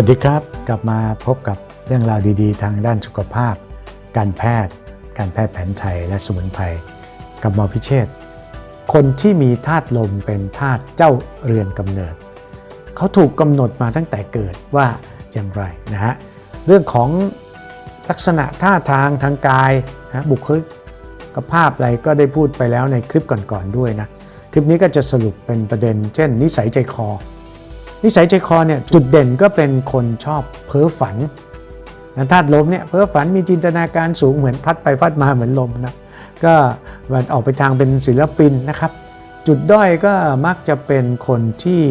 วัสดีครับ กลับมาพบกับเรื่องราวดีๆ ทางด้านสุขภาพ การแพทย์ การแพทย์แผนไทยและสมุนไพรกับหมอพิเชษคนที่มีธาตุลมเป็นธาตุเจ้าเรือนกำเนิด เขาถูกกำหนดมาตั้งแต่เกิดว่าอย่างไรนะฮะเรื่องของลักษณะท่าทางทางกายนะบุคลิกภาพอะไรก็ได้พูดไปแล้วในคลิปก่อนๆด้วยนะคลิปนี้ก็จะสรุปเป็นประเด็น เช่น นิสัยใจคอ นิสัยใจคอเนี่ยจุดเด่นก็เป็นคนชอบเพ้อฝันนะธาตุลมเนี่ยเพ้อฝันมีจินตนาการสูงเหมือนพัดไปพัดมาเหมือนลมนะก็มันออกไปทางเป็นศิลปินนะครับ จุดด้อยก็มักจะเป็นคนที่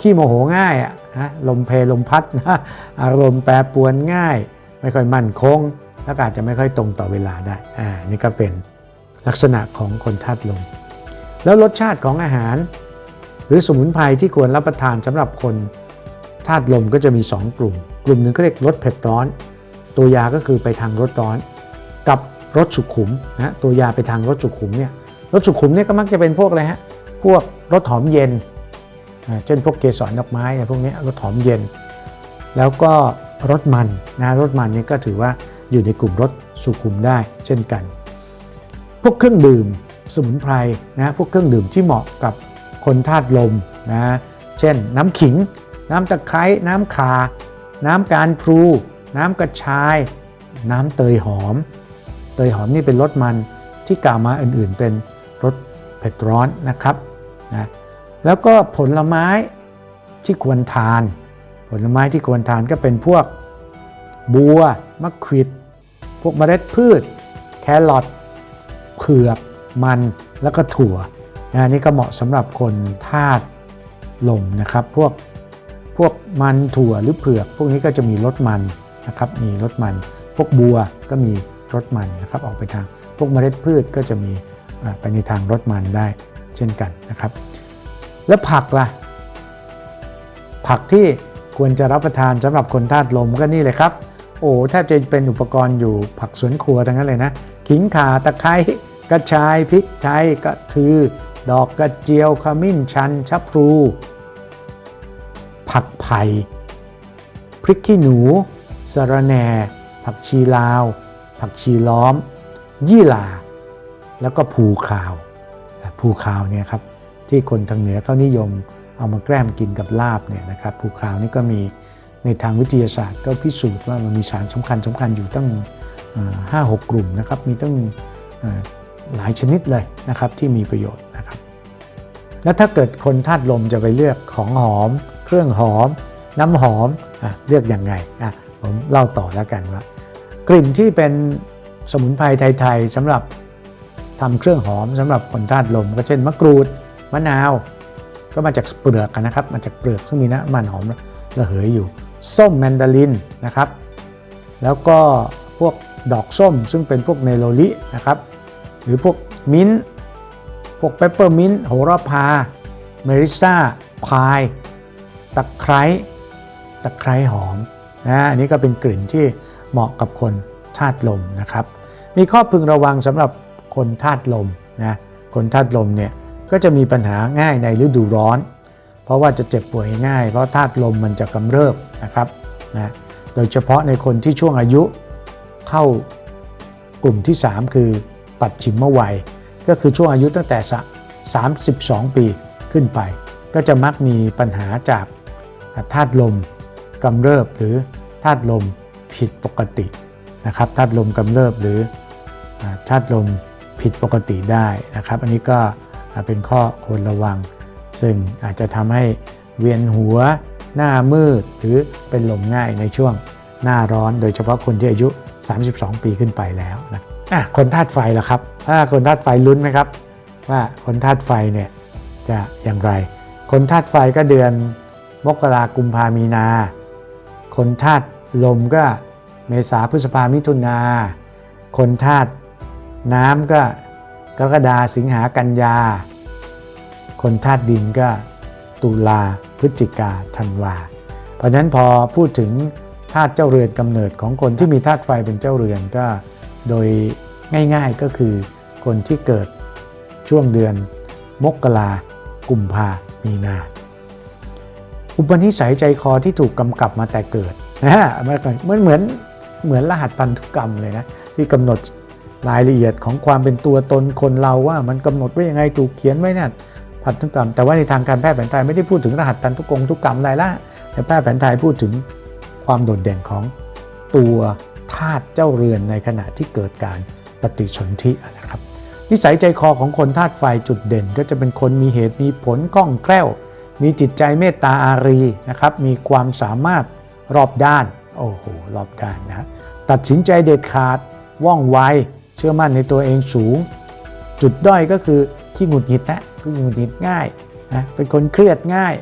ขี้โมโหง่ายอะนะลมเพลลมพัดนะอารมณ์แปรปรวนง่าย ไม่ค่อยมั่นคง แล้วอาจจะไม่ค่อยตรงต่อเวลาได้อ่านี่ก็เป็นลักษณะของคนธาตุลม แล้วรสชาติของอาหาร หรือสมุนไพรที่ควรรับประทานสำหรับคนธาตุลมก็จะมี 2 กลุ่ม กลุ่มหนึ่งก็เรียกรสเผ็ดร้อน ตัวยาก็คือไปทางรสร้อน กับรสสุขุมนะตัวยาไปทางรสสุขุมเนี่ยรสสุขุมเนี่ยก็มักจะเป็นพวกอะไรฮะพวกรสหอมเย็นเช่นพวกเกสรดอกไม้อะไรพวกนี้รสหอมเย็น แล้วก็รสมันนะรสมันนี่ก็ถือว่าอยู่ในกลุ่มรสสุขุมได้เช่นกัน พวกเครื่องดื่มสมุนไพรนะพวกเครื่องดื่มที่เหมาะกับ คนธาตุลมนะเช่น น้ำขิง น้ำตะไคร้น้ำข่าน้ำการพลูน้ำกระชาย น้ำเตยหอม เตยหอมนี่เป็นรสมันที่กล่าวมาอื่นๆ เป็นรสเผ็ดร้อนนะครับนะแล้วก็ผลไม้ที่ควรทาน ผลไม้ที่ควรทานก็เป็นพวกบัวมะขวิด พวกเมล็ดพืช แครอทเผือกมันแล้วก็ถั่ว นะนี่ก็เหมาะสำหรับคนธาตุลมนะครับพวกพวกมันถั่วหรือเผือก พวกนี้ก็จะมีรสมันนะครับมีรสมัน พวกบัวก็มีรสมันนะครับออกไปทาง พวกเมล็ดพืชก็จะมีไปในทางรสมันได้เช่นกันนะครับ แล้วผักล่ะ ผักที่ควรจะรับประทานสำหรับคนธาตุลมก็นี่เลยครับ โอ้แทบจะเป็นอุปกรณ์อยู่ผักสวนครัวทั้งนั้นเลยนะ ขิงข่าตะไคร้กระชายพริกไทยกระทือ ดอกกระเจียวขมิ้นชันชะพลู ผักไผ่พริกขี้หนูสะระแหน่ ผักชีลาว ผักชีล้อม ยี่หร่าแล้วก็ภูคาวภูคาวเนี่ยครับที่คนทางเหนือเขานิยมเอามาแกล้มกินกับลาบเนี่ยนะครับภูคาวนี่ก็มีในทางวิทยาศาสตร์ก็พิสูจน์ว่ามันมีสารสำคัญสำคัญอยู่ตั้งห้าหกกลุ่มนะครับมีตั้ง หลายชนิดเลยนะครับที่มีประโยชน์นะครับ แล้วถ้าเกิดคนธาตุลมจะไปเลือกของหอม เครื่องหอม น้ำหอมอะเลือกยังไงอะผมเล่าต่อแล้วกันว่า กลิ่นที่เป็นสมุนไพรไทยๆสำหรับทำเครื่องหอมสำหรับคนธาตุลม ก็เช่นมะกรูดมะนาว ก็มาจากเปลือกนนะครับ มาจากเปลือกซึ่งมีน้ำมันหอมระเหยอยู่ ส้มแมนดารินนะครับ แล้วก็พวกดอกส้มซึ่งเป็นพวกเนโรลินะครับ หรือพวกมิ้นท์พวกเปปเปอร์มิ้นท์โหระพา เมริซ่า พาย ตะไคร้ตะไคร้หอมนะอันนี้ก็เป็นกลิ่นที่เหมาะกับคนธาตุลมนะครับ มีข้อพึงระวังสำหรับคนธาตุลมนะคนธาตุลมเนี่ยก็จะมีปัญหาง่ายในฤดูร้อน เพราะว่าจะเจ็บป่วยง่าย เพราะธาตุลมมันจะกำเริบนะครับนะโดยเฉพาะในคนที่ช่วงอายุเข้ากลุ่มที่ 3 คือ ปัดฉิมวัย ก็คือช่วงอายุตั้งแต่ 32 ปีขึ้นไป ก็จะมักมีปัญหาจากธาตุลมกำเริบหรือธาตุลมผิดปกตินะครับธาตุลมกำเริบหรือธาตุลมผิดปกติได้นะครับ อันนี้ก็เป็นข้อควรระวัง ซึ่งอาจจะทำให้เวียนหัวหน้ามืดหรือเป็นลมง่ายในช่วงหน้าร้อน โดยเฉพาะคนที่อายุ 32 ปีขึ้นไปแล้วนะ อะคนธาตุไฟล่ะครับ ถ้าคนธาตุไฟลุ้นไหมครับ ว่าคนธาตุไฟเนี่ยจะอย่างไร คนธาตุไฟก็เดือนมกรากุมภามีนา คนธาตุลมก็เมษาพฤษภามิถุนา คนธาตุน้ำก็กรกฎาสิงหากันยา คนธาตุดินก็ตุลาพฤศจิกาธันวา เพราะฉะนั้นพอพูดถึงธาตุเจ้าเรือนกำเนิดของคนที่มีธาตุไฟเป็นเจ้าเรือนก็ โดยง่ายๆก็คือคนที่เกิดช่วงเดือนมกรากุมภามีนา อุปนิสัยใจคอที่ถูกกำกับมาแต่เกิดนะฮะมันเหมือนเหมือนรหัสพันธุกรรมเลยนะที่กำหนดรายละเอียดของความเป็นตัวตนคนเราว่ามันกำหนดไว้ยังไงถูกเขียนไว้เนี่ยพันธุกรรม แต่ว่าในทางการแพทย์แผนไทยไม่ได้พูดถึงรหัสพันธุกรรมทุกกรรมอะไรละแต่แพทย์แผนไทยพูดถึงความโดดเด่นของ ตัวธาตุเจ้าเรือนในขณะที่เกิดการปฏิสนธินะครับ นิสัยใจคอของคนธาตุไฟจุดเด่น ก็จะเป็นคนมีเหตุมีผลคล่องแคล่ว มีจิตใจเมตตาอารีนะครับมีความสามารถรอบด้านโอ้โหรอบด้านนะฮะตัดสินใจเด็ดขาดว่องไวเชื่อมั่นในตัวเองสูง จุดด้อยก็คือขี้หงุดหงิดนะขี้หงุดหงิดง่ายนะเป็นคนเครียดง่าย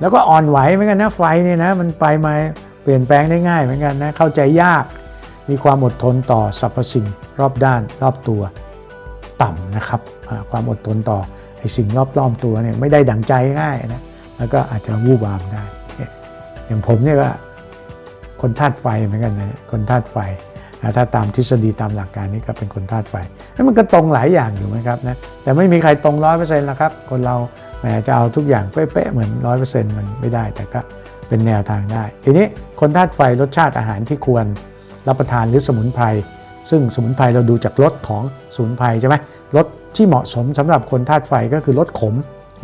แล้วก็อ่อนไหวเหมือนกันนะไฟเนี่ยนะมันไปมา เปลี่ยนแปลงได้ง่ายเหมือนกันนะเข้าใจยาก มีความอดทนต่อสรรพสิ่งรอบด้านรอบตัวต่ำนะครับความอดทนต่อไอ้สิ่งรอบรอบตัวเนี่ยไม่ได้ดั่งใจง่ายนะแล้วก็อาจจะวูบวามได้อย่างผมเนี่ยก็คนธาตุไฟเหมือนกันนะคนธาตุไฟถ้าตามทฤษฎีตามหลักการนี้ก็เป็นคนธาตุไฟแล้วมันก็ตรงหลายอย่างอยู่นะครับนะแต่ไม่มีใครตรงร้อยเปอร์เซ็นต์ละครับ คนเราแหมจะเอาทุกอย่างเป๊ะๆเหมือนร้อยเปอร์เซ็นต์มันไม่ได้แต่ก็ เป็นแนวทางได้ ทีนี้คนธาตุไฟรสชาติอาหารที่ควรรับประทานหรือสมุนไพร ซึ่งสมุนไพรเราดูจากรสของสมุนไพรใช่ไหมรสที่เหมาะสมสำหรับคนธาตุไฟก็คือรสขม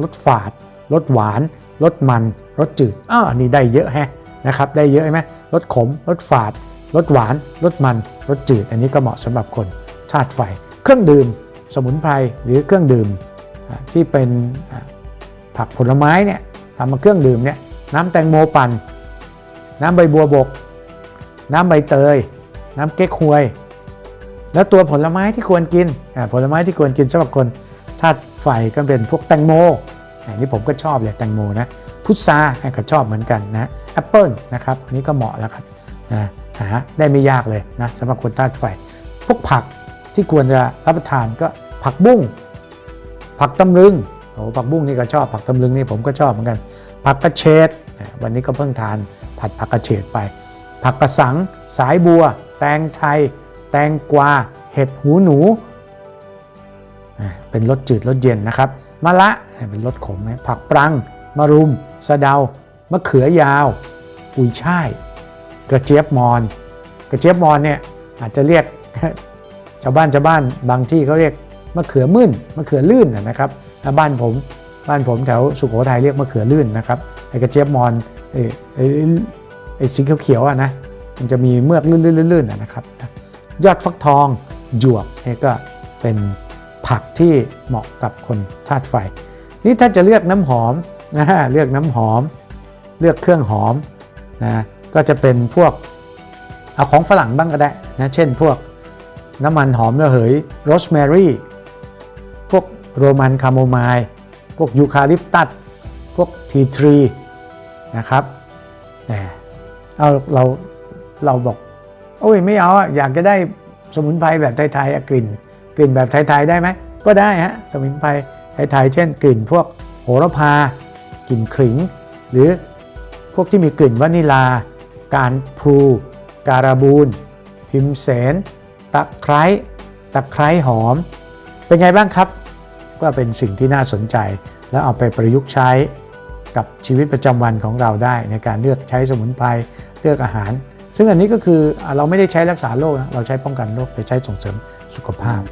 รสฝาดรสหวานรสมันรสจืดอ้าวอันนี้ได้เยอะแฮะนะครับได้เยอะไหมรสขมรสฝาดรสหวานรสมันรสจืด อันนี้ก็เหมาะสำหรับคนธาตุไฟ เครื่องดื่ม สมุนไพรหรือเครื่องดื่มที่เป็นผักผลไม้เนี่ยทำมาเครื่องดื่มเนี่ย น้ำแตงโมปั่น น้ำใบบัวบก น้ำใบเตย น้ำเก๊กฮวย แล้วตัวผลไม้ที่ควรกินผลไม้ที่ควรกินสำหรับคนธาตุไฟก็เป็นพวกแตงโมอันนี้ผมก็ชอบเลยแตงโมนะพุทราก็ชอบเหมือนกันนะแอปเปิลนะครับอันนี้ก็เหมาะแล้วครับนะหาได้ไม่ยากเลยนะสำหรับคนธาตุไฟ พวกผักที่ควรจะรับประทานก็ผักบุ้งผักตำลึงโอ้ผักบุ้งนี่ก็ชอบผักตำลึงนี่ผมก็ชอบเหมือนกัน ผักกระเฉดวันนี้ก็เพิ่งทานผัดผักกระเฉดไป ผักกระสัง สายบัว แตงไทย แตงกวา เห็ดหูหนู เป็นรสจืดรสเย็นนะครับมะละเป็นรสขมผักปรังมะรุม สะเดามะเขือยาว กุยช่าย กระเจี๊ยบมอน กระเจี๊ยบมอนเนี่ยอาจจะเรียกชาวบ้านชาวบ้านบางที่เขาเรียกมะเขือมื่นมะเขือลื่นนะครับแล้วบ้านผม บ้านผมแถวสุโขทัยเรียกมะเขือลื่นนะครับไอ้กระเจี๊ยบมอนไอ้ไอ้ไอ้สีเขียวๆอะนะมันจะมีเมือกลื่นๆๆนะครับ ยอดฟักทองหยวกนี่ก็เป็นผักที่เหมาะกับคนธาตุไฟ นี่ถ้าจะเลือกน้ำหอมนะฮะเลือกน้ำหอม เลือกเครื่องหอมนะก็จะเป็นพวกเอาของฝรั่งบ้างก็ได้นะเช่นพวกน้ำมันหอมระเหยโรสแมรี่พวกโรมันคาโมไมล์ พวกยูคาลิปตัสพวกทีทรีนะครับเอาเราเราบอกโอ้ยไม่เอาอะอยากจะได้สมุนไพรแบบไทยๆกลิ่น กลิ่นแบบไทยๆได้ไหมก็ได้ฮะสมุนไพรไทยๆเช่น กลิ่นพวกโหระพากลิ่นขิง หรือพวกที่มีกลิ่นวานิลา การพลูการาบูนพิมเสนตะไคร้ตะไคร้หอม เป็นไงบ้างครับ ก็เป็นสิ่งที่น่าสนใจ แล้วเอาไปประยุกต์ใช้กับชีวิตประจำวันของเราได้ ในการเลือกใช้สมุนไพรเลือกอาหาร ซึ่งอันนี้ก็คือเราไม่ได้ใช้รักษาโรคนะเราใช้ป้องกันโรคแต่ใช้ส่งเสริมสุขภาพ